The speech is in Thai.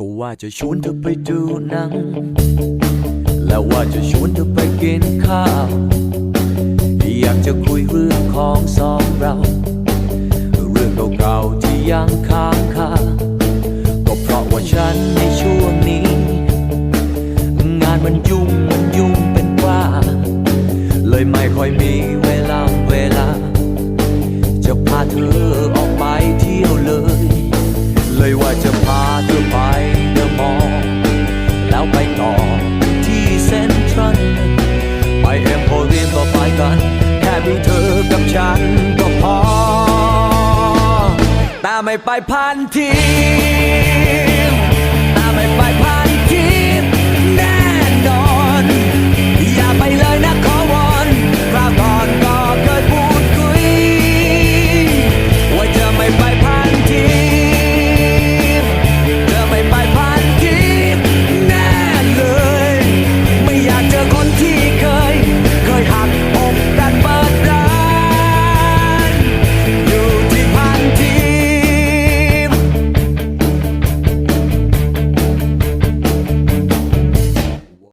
ก็ว่าจะชวนเธอไปดูหนัง แล้วว่าจะชวนเธอไปกินข้าว อยากจะคุยเรื่องของสองเรา เรื่องเก่าๆที่ยังค้างคาก็เพราะว่าฉันในช่วงนี้ งานมันยุ่งมันยุ่งเป็นว่า เลยไม่ค่อยมีเวลา ไม่ไปพันที